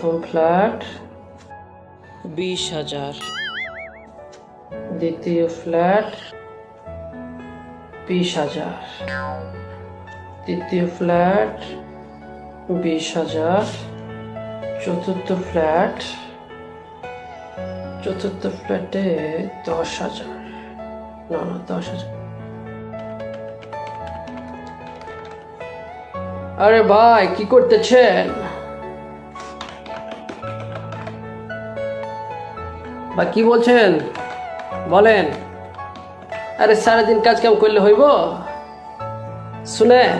প্রথম ফ্ল্যাট। বিশ হাজার। দ্বিতীয় ফ্ল্যাট বিশ হাজার। তৃতীয় ফ্ল্যাট বিশ হাজার। চতুর্থ ফ্ল্যাট চতুর্থ ফ্ল্যাটে দশ হাজার। না না দশ হাজার। আরে ভাই কি করতেছেন? বা কি বলছেন? বলেন। আরে, সারাদিন কাজ কাম করলে হইব? শুনেন,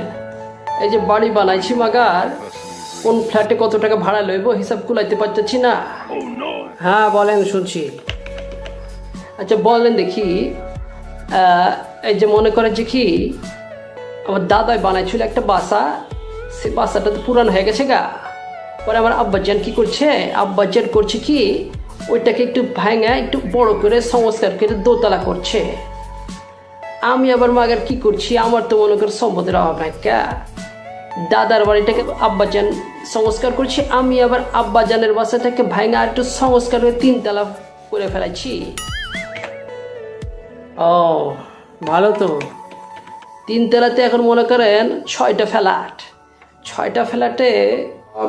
এই যে বাড়ি বানাইছি মাগার, কোন ফ্ল্যাটে কত টাকা ভাড়া লইব হিসাব কুলাইতে পারতেছি না। হ্যাঁ বলেন, শুনছি। আচ্ছা বলেন দেখি এই যে মনে করে যে কি, আমার দাদাই বানাইছিল একটা বাসা, সে বাসাটা তো পুরানো হয়ে গেছে গা। পরে আমার আব্বাজান কি করছে? আব্বাজান করছে কি ওইটাকে একটু ভাঙা, একটু বড় করে সংস্কার করে দোতলা করছে। আমি আবার মাগার কি করছি? আমার তো মনে কর সম্পদের অভাব নাই দাদার বাড়িটাকে আব্বাজান সংস্কার করছি, আমি আবার আব্বাজানের বাসাটাকে ভাঙা, একটু সংস্কার করে তিনতলা করে ফেলাইছি। ও, ভালো তো। তিনতলাতে এখন মনে করেন ছয়টা ফ্ল্যাট। ছয়টা ফ্ল্যাটে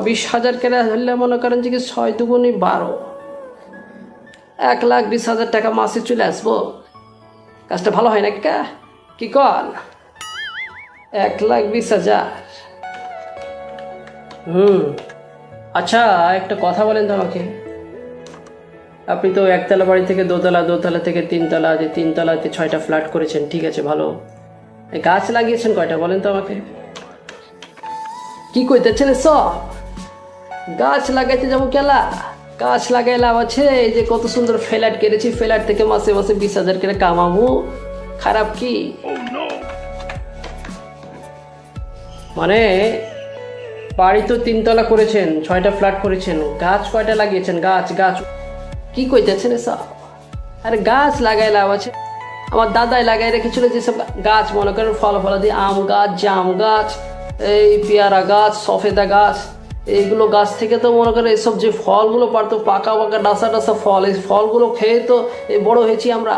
বিশ হাজার কেনা হলে মনে করেন যে কি ছয় দুগুনি বারো। এক লাখ বিশ হাজার টাকা মাসে চলে আসব। কাজটা ভালো হয় না কা? কি কন? এক লাখ বিশ হাজার। হুম। আচ্ছা একটা কথা বলেন তো আমাকে। আপনি তো একতলা বাড়ি থেকে দোতলা দোতলা থেকে তিনতলা, যে তিনতলাতে ছয়টা ফ্ল্যাট করেছেন, ঠিক আছে, ভালো। গাছ লাগিয়েছেন কয়টা, বলেন তো আমাকে। কি কইতেছেন সব গাছ লাগাইতে যাব কেলা? গাছ লাগাই লাভ আছে। এই যে কত সুন্দর ফ্ল্যাট কেটেছি, ফ্ল্যাট থেকে মাসে মাসে বিশ হাজার করে কামাবো। খারাপ কি? মানে বাড়ি তো তিনতলা করেছেন, ছয়টা ফ্ল্যাট করেছেন, গাছ কয়টা লাগিয়েছেন? গাছ গাছ। কি কইতেছেন সব আরে গাছ লাগাই লাভ আছে। আমার দাদাই লাগাই রেখেছিল যেসব গাছ, মনে করেন ফল, ফলাদি, আম গাছ, জাম গাছ, এই পেয়ারা গাছ, সফেদা গাছ। এইগুলো গাছ থেকে তো মনে করেন এইসব যে ফলগুলো পারতো, পাকা পাকা ডাসা ডাসা ফল, এই ফলগুলো খেয়ে তো বড় হয়েছি আমরা।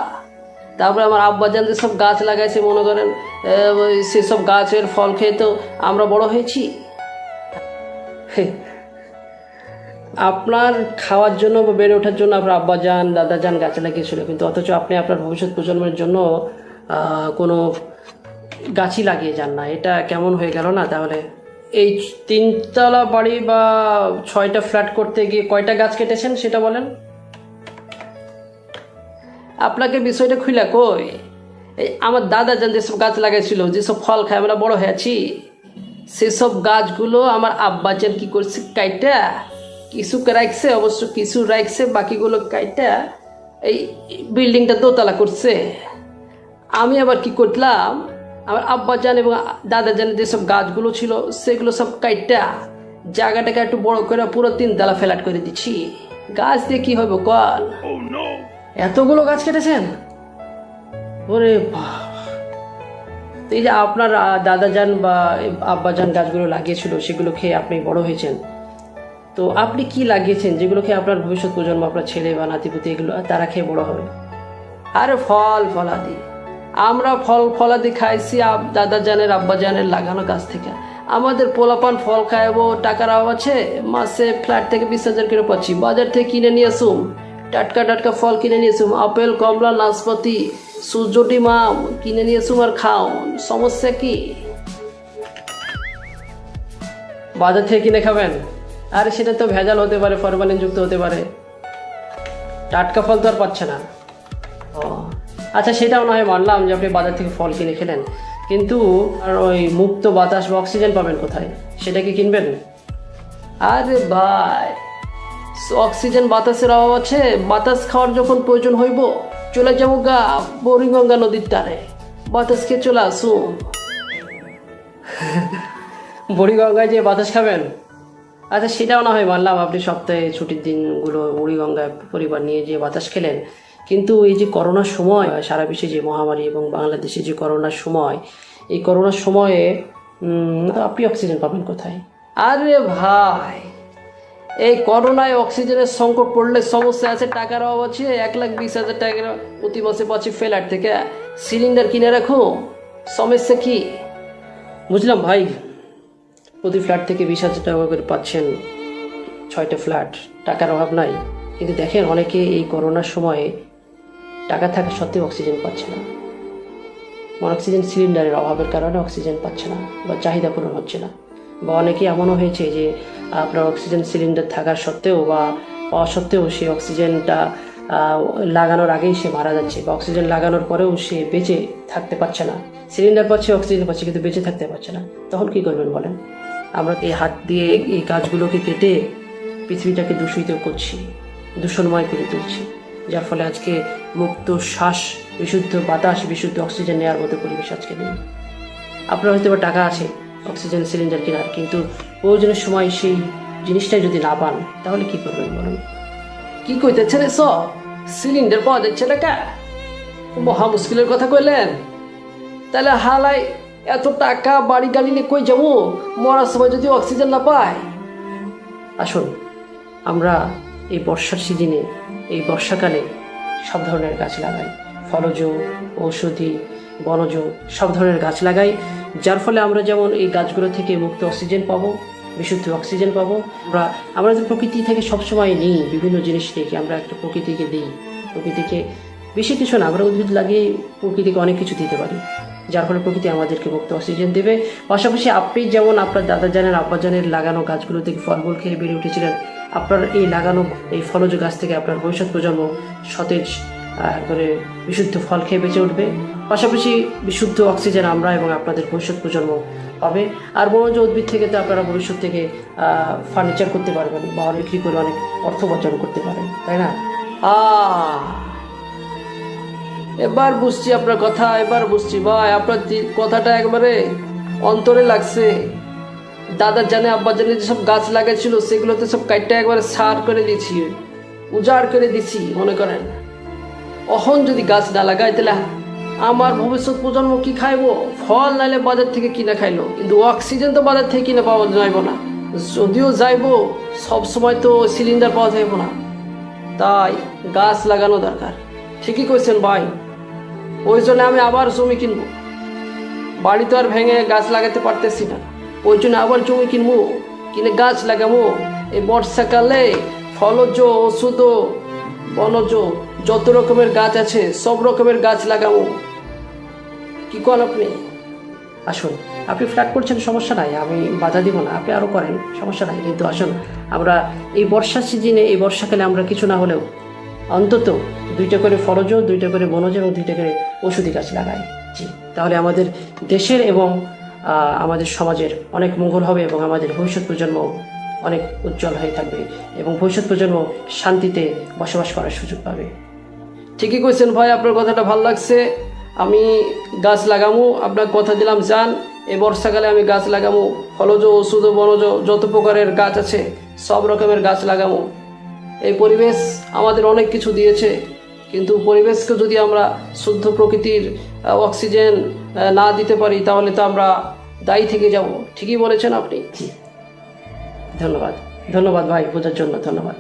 তারপরে আমার আব্বাজান যেসব গাছ লাগাইছে মনে করেন সেসব গাছের ফল খেয়ে তো আমরা বড় হয়েছি। আপনার খাওয়ার জন্য বা বেড়ে ওঠার জন্য আপনার আব্বা যান দাদা যান গাছে লাগিয়েছিল কিন্তু অথচ আপনি আপনার ভবিষ্যৎ প্রজন্মের জন্য কোনো গাছই লাগিয়ে যান না। এটা কেমন হয়ে গেল না তাহলে? এই তিনতলা বাড়ি বা ছয়টা ফ্ল্যাট করতে গিয়ে কয়টা গাছ কেটেছেন সেটা বলেন? আপনাকে বিষয়টা খুলে কই? এই আমার দাদা যান যেসব গাছ লাগাইছিল, যেসব ফল খায়, আমরা বড় হয়েছি সেসব গাছগুলো আমার আব্বাজান কি করছে, কাইটা, কিছু রাখছে অবশ্য কিছু রাখছে বাকিগুলো কাইটা এই বিল্ডিংটা দোতলা করছে। আমি আবার কি করলাম আমার আব্বাজান এবং দাদাজানের যেসব গাছগুলো ছিল সেগুলো সব কাইটা জায়গাটাকে একটু বড় করে পুরো তিন দালা ফ্ল্যাট করে দিচ্ছি। গাছ দিয়ে কি হবে কল এতগুলো গাছ কেটেছেন? ওরে এই যে আপনার আহ, দাদাজান বা আব্বাজান গাছগুলো লাগিয়েছিল সেগুলো খেয়ে আপনি বড় হয়েছেন। তো আপনি কি লাগিয়েছেন যেগুলো খেয়ে আপনার ভবিষ্যৎ প্রজন্ম আপনার ছেলে বা নাতিপুতি এগুলো তারা খেয়ে বড় হবে? আরে ফল ফলাদি। আমরা ফল ফলাদি খাইছি, আব- আব্বা আব্বাজানের লাগানো গাছ থেকে। আমাদের পোলাপান ফল খাইবো, টাকার আছে, মাসে ফ্ল্যাট থেকে বিশ হাজার করে পাচ্ছি। বাজার থেকে কিনে নিয়ে আসুম, টাটকা টাটকা ফল কিনে নিয়ে আসুম, আপেল, কমলা, নাশপাতি, সূর্যটি মাম কিনে নিয়ে আসুম আর খাও। সমস্যা কি? বাজার থেকে কিনে খাবেন? আরে সেটা তো ভেজাল হতে পারে ফরমালিন যুক্ত হতে পারে। টাটকা ফল তো আর পাচ্ছে না। আচ্ছা সেটাও না হয় মানলাম যে আপনি বাজার থেকে ফল কিনে খেলেন। কিন্তু আর ওই মুক্ত বাতাস বা অক্সিজেন পাবেন কোথায়? সেটা কি কিনবেন? আরে ভাই অক্সিজেন বাতাসের অভাব আছে। বাতাস খাওয়ার যখন প্রয়োজন হইব, চলে যাব গা, বরিগঙ্গা নদীর তারে বাতাস খেয়ে চলে আসুন। বুড়িগঙ্গায় যে বাতাস খাবেন? আচ্ছা সেটাও না হয় মানলাম আপনি সপ্তাহে ছুটির দিনগুলো বুড়িগঙ্গায় পরিবার নিয়ে যে বাতাস খেলেন। কিন্তু এই যে করোনার সময়, সারা বিশ্বে যে মহামারী এবং বাংলাদেশে যে করোনার সময়, এই করোনার সময়ে আপনি অক্সিজেন পাবেন কোথায়? আরে ভাই, এই করোনায় অক্সিজেনের সংকট পড়লে সমস্যা আছে, টাকার অভাব আছে, এক লাখ বিশ হাজার টাকা প্রতি মাসে পাচ্ছি ফ্ল্যাট থেকে সিলিন্ডার কিনে রাখো, সমস্যা কি? বুঝলাম ভাই, প্রতি ফ্ল্যাট থেকে বিশ হাজার টাকা করে পাচ্ছেন ছয়টা ফ্ল্যাট, টাকার অভাব নাই। কিন্তু দেখেন অনেকে এই করোনার সময়ে টাকা থাকা সত্ত্বেও অক্সিজেন পাচ্ছে না। অক্সিজেন সিলিন্ডারের অভাবের কারণে অক্সিজেন পাচ্ছে না বা চাহিদা পূরণ হচ্ছে না। বা অনেকে এমনও হয়েছে যে, আপনার অক্সিজেন সিলিন্ডার থাকার সত্ত্বেও বা পাওয়া সত্ত্বেও সেই অক্সিজেনটা লাগানোর আগেই সে মারা যাচ্ছে বা অক্সিজেন লাগানোর পরেও সে বেঁচে থাকতে পারছে না। সিলিন্ডার পাচ্ছে অক্সিজেন পাচ্ছে, কিন্তু বেঁচে থাকতে পারছে না। তখন কি করবেন বলেন? আমরা এই হাত দিয়ে এই গাছগুলোকে কেটে পৃথিবীটাকে দূষিত করছি, দূষণময় করে তুলছি। যার ফলে আজকে মুক্ত শ্বাস বিশুদ্ধ বাতাস বিশুদ্ধ অক্সিজেন নেওয়ার মতো পরিবেশ আজকে নেই। আপনার হয়তো বা টাকা আছে অক্সিজেন সিলিন্ডার কেনার কিন্তু প্রয়োজনের সময় সেই জিনিসটাই যদি না পান তাহলে কি করবেন বলুন? কি কইতেছেন সব সিলিন্ডার পাওয়া যাচ্ছে না কা? মহা মুশকিলের কথা কইলেন। তাহলে হালাই এত টাকা বাড়ি গাড়ি নিয়ে কই যাব? মরার সময় যদি অক্সিজেন না পায় আসুন আমরা এই বর্ষার সিজনে এই বর্ষাকালে সব ধরনের গাছ লাগাই। ফলজ, ঔষধি, বনজ সব ধরনের গাছ লাগাই। যার ফলে আমরা যেমন এই গাছগুলো থেকে মুক্ত অক্সিজেন পাবো, বিশুদ্ধ অক্সিজেন পাবো, আমরা আমরা যে প্রকৃতি থেকে সবসময় নিই, বিভিন্ন জিনিস থেকে আমরা একটা প্রকৃতিকে দিই। প্রকৃতিকে বেশি কিছু না, আমরা উদ্ভিদ লাগিয়ে প্রকৃতিকে অনেক কিছু দিতে পারি। যার ফলে প্রকৃতি আমাদেরকে মুক্ত অক্সিজেন দেবে। পাশাপাশি আপনি যেমন আপনার দাদা জানেন আব্বা জানের লাগানো গাছগুলো থেকে ফলমূল খেয়ে বেড়ে উঠেছিলেন আপনার এই লাগানো এই ফলজ গাছ থেকে আপনার ভবিষ্যৎ প্রজন্ম সতেজ করে বিশুদ্ধ ফল খেয়ে বেঁচে উঠবে। পাশাপাশি বিশুদ্ধ অক্সিজেন আমরা এবং আপনাদের ভবিষ্যৎ প্রজন্ম পাবে। আর বনজ উদ্ভিদ থেকে তো আপনারা ভবিষ্যৎ থেকে ফার্নিচার করতে পারবেন বা বিক্রি করে অনেক অর্থ উপার্জন করতে পারেন তাই না? এবার বুঝছি আপনার কথা, এবার বুঝছি। ভাই, আপনার কথাটা একবারে অন্তরে লাগছে। দাদা জানে আব্বা জানে যেসব গাছ লাগাইছিল, সেগুলোতে সব কাইটটা একবারে সার করে দিয়েছি, উজাড় করে দিছি, মনে করেন। অহন যদি গাছ না লাগাই তাহলে আমার ভবিষ্যৎ প্রজন্ম কি খাইবো? ফল নাইলে বাজার থেকে কিনে খাইলো, কিন্তু অক্সিজেন তো বাজার থেকে কিনে পাওয়া যাইব না। যদিও যাইবো, সব সময় তো সিলিন্ডার পাওয়া যাইব না। তাই গাছ লাগানো দরকার। ঠিকই কইছেন ভাই। ওই জন্য আমি আবার জমি কিনবো। বাড়ি তো আর ভেঙে গাছ লাগাতে পারতেছি না। ওই জন্য আবার জমি কিনবো, কিনে গাছ লাগাবো। এই বর্ষাকালে ফলজ ওষুধ, বনজ যত রকমের গাছ আছে, সব রকমের গাছ লাগাবো। কি করেন আপনি? আসুন, আপনি ফ্ল্যাট করছেন, সমস্যা নাই, আমি বাধা দিব না, আপনি আরও করেন, সমস্যা নাই, কিন্তু আসুন, আমরা এই বর্ষার সিজনে এই বর্ষাকালে আমরা কিছু না হলেও অন্তত দুইটা করে ফলজ, দুইটা করে বনজ এবং দুইটা করে ওষুধি গাছ লাগাই। জি, তাহলে আমাদের দেশের এবং আমাদের সমাজের অনেক মঙ্গল হবে এবং আমাদের ভবিষ্যৎ প্রজন্ম অনেক উজ্জ্বল হয়ে থাকবে এবং ভবিষ্যৎ প্রজন্ম শান্তিতে বসবাস করার সুযোগ পাবে। ঠিকই কইছেন ভাই, আপনার কথাটা ভালো লাগছে। আমি গাছ লাগামু আপনার কথা দিলাম, যান। এই বর্ষাকালে আমি গাছ লাগামু, ফলজ ওষুধ বনজ যত প্রকারের গাছ আছে, সব রকমের গাছ লাগামু। এই পরিবেশ আমাদের অনেক কিছু দিয়েছে। কিন্তু পরিবেশকে যদি আমরা শুদ্ধ প্রকৃতির অক্সিজেন না দিতে পারি তাহলে তো আমরা দায়ী থেকে যাব। ঠিকই বলেছেন আপনি? ধন্যবাদ। ধন্যবাদ ভাই বোঝার জন্য ধন্যবাদ।